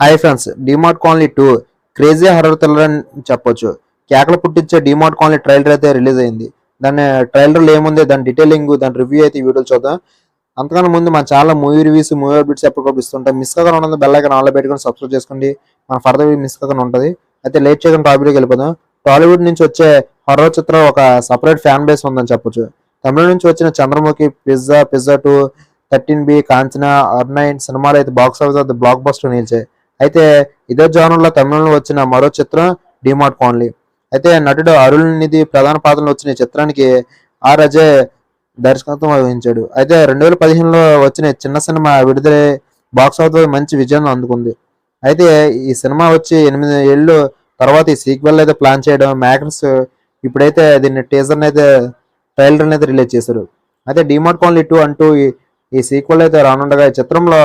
Hi friends DMart colony two crazy horror thriller అని చెప్పొచ్చు. కేకలు పుట్టించే డిమార్ట్ కాలనీ ట్రైలర్ అయితే రిలీజ్ అయింది. దాని ట్రైలర్లో ఏముంది? దాని డీటెయిలింగ్ దాని రివ్యూ అయితే వీడియోలు చూద్దాం. అంతకన్నా ముందు మన చాలా మూవీ రివ్యూస్ మూవీ అప్డేట్స్ ఎప్పటికప్పుడు ఇస్తుంటాం మిస్ కాకుండా ఉన్నది బెల్ ఐకన్ ఆన్లో పెట్టుకొని సబ్స్క్రైబ్ చేసుకోండి. మన ఫర్దర్ మిస్ కాకుండా ఉంటుంది. అయితే లేట్ చేయకుండా టాపిక్కి వెళ్ళిపోదాం. టాలీవుడ్ నుంచి వచ్చే హర్రర్ చిత్రం ఒక సపరేట్ ఫ్యాన్ బేస్ ఉందని చెప్పొచ్చు. తమిళ నుంచి వచ్చిన Chandramukhi pizza pizza two thirteen B Kanchana అర్నైన్ సినిమాలు అయితే బాక్స్ ఆఫీస్ వద్ద బ్లాక్ బస్టర్ నిలిచాయి. అయితే ఇదే జోనర్లో తమిళంలో వచ్చిన మరో చిత్రం డిమార్ట్ కాన్లీ అయితే నటుడు అరుణ్ నిధి ప్రధాన పాత్రలో వచ్చిన ఈ చిత్రానికి ఆర్ అజయ్ దర్శకత్వం వహించాడు. అయితే రెండు వేల పదిహేనులో వచ్చిన చిన్న సినిమా విడుదల బాక్స్ ఆఫీస్ మంచి విజయం అందుకుంది. అయితే ఈ సినిమా వచ్చి ఎనిమిది ఏళ్ళు తర్వాత ఈ సీక్వెల్ అయితే ప్లాన్ చేయడం మేకర్స్ ఇప్పుడైతే దీన్ని టీజర్ అయితే ట్రైలర్ అయితే రిలీజ్ చేశారు. అయితే డిమార్ట్ కాన్లీ టూ అంటూ ఈ- ఈ సీక్వెల్ అయితే రానుండగా ఈ చిత్రంలో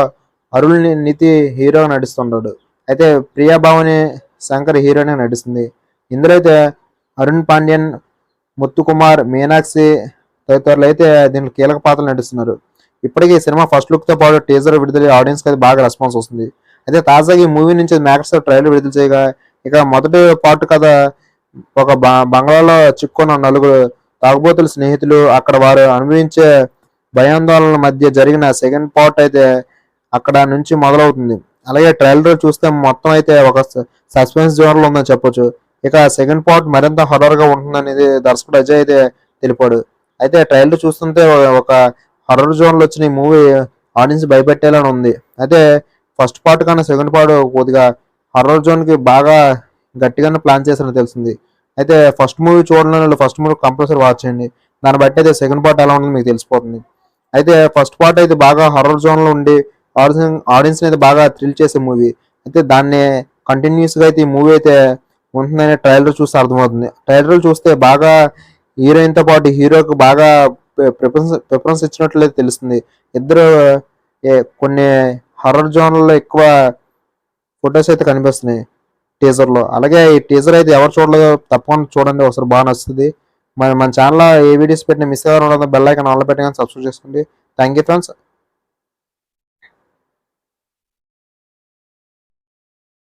అరుణ్ని నితి హీరోగా నటిస్తుంటాడు. అయితే ప్రియా భావని శంకర్ హీరోయిన్ నటిస్తుంది. ఇందులో అయితే అరుణ్ పాండ్యన్ ముత్తుకుమార్ మీనాక్షి తదితరులు అయితే దీంట్లో కీలక పాత్రలు నటిస్తున్నారు. ఇప్పటికీ సినిమా ఫస్ట్ లుక్తో పాటు టీజర్ విడుదల ఆడియన్స్కి అయితే బాగా రెస్పాన్స్ వస్తుంది. అయితే తాజాగా ఈ మూవీ నుంచి మేకర్స్ ట్రైలర్ విడుదల చేయగా ఇక మొదటి పార్ట్ కథ ఒక బ- బంగ్లాలో చిక్కున్న నలుగురు తాగుబోతుల స్నేహితులు అక్కడ వారు అనుభవించే భయాందోళనల మధ్య జరిగిన సెకండ్ పార్ట్ అయితే అక్కడ నుంచి మొదలవుతుంది. అలాగే ట్రైలర్ చూస్తే మొత్తం అయితే ఒక సస్పెన్స్ జోన్లో ఉందని చెప్పొచ్చు. ఇక సెకండ్ పార్ట్ మరింత హర్రర్గా ఉంటుందనేది దర్శకుడు అజయ్ అయితే తెలిపాడు. అయితే ట్రైలర్ చూస్తుంటే ఒక హర్రర్ జోన్లో వచ్చిన ఈ మూవీ ఆడియన్స్ భయపెట్టేలానే ఉంది. అయితే ఫస్ట్ పార్ట్ కన్నా సెకండ్ పార్ట్ కొద్దిగా హర్రర్ జోన్కి బాగా గట్టిగానే ప్లాన్ చేశారని తెలిసింది. అయితే ఫస్ట్ మూవీ చూడడం వాళ్ళు ఫస్ట్ మూవీ కంపల్సరీ వాచ్ చేయండి. దాన్ని బట్టి అయితే సెకండ్ పార్ట్ ఎలా ఉంటుందో మీకు తెలిసిపోతుంది. అయితే ఫస్ట్ పార్ట్ అయితే బాగా హర్రర్ జోన్లో ఉండి ఆడియన్స్ ఆడియన్స్ అయితే బాగా థ్రిల్ చేసే మూవీ. అయితే దాన్ని కంటిన్యూస్గా అయితే ఈ మూవీ అయితే ఉంటుందనే ట్రైలర్ చూస్తే అర్థమవుతుంది. ట్రైలర్ చూస్తే బాగా హీరోయిన్తో పాటు హీరోకి బాగా ప్రిఫరెన్స్ ప్రిఫరెన్స్ ఇచ్చినట్లయితే తెలుస్తుంది. ఇద్దరు కొన్ని హర్రర్ జోన్లలో ఎక్కువ ఫొటోస్ అయితే కనిపిస్తున్నాయి టీజర్లో. అలాగే ఈ టీజర్ అయితే ఎవరు చూడలేదో తప్పకుండా చూడండి ఒకసారి బాగా నచ్చుతుంది. మన మన ఛానల్లో ఏ వీడియోస్ పెట్టిన మిస్ అవ్వడం బెల్ ఐకాన్ ఆన్లో పెట్టి సబ్స్క్రైబ్ చేసుకోండి. Thank you friends.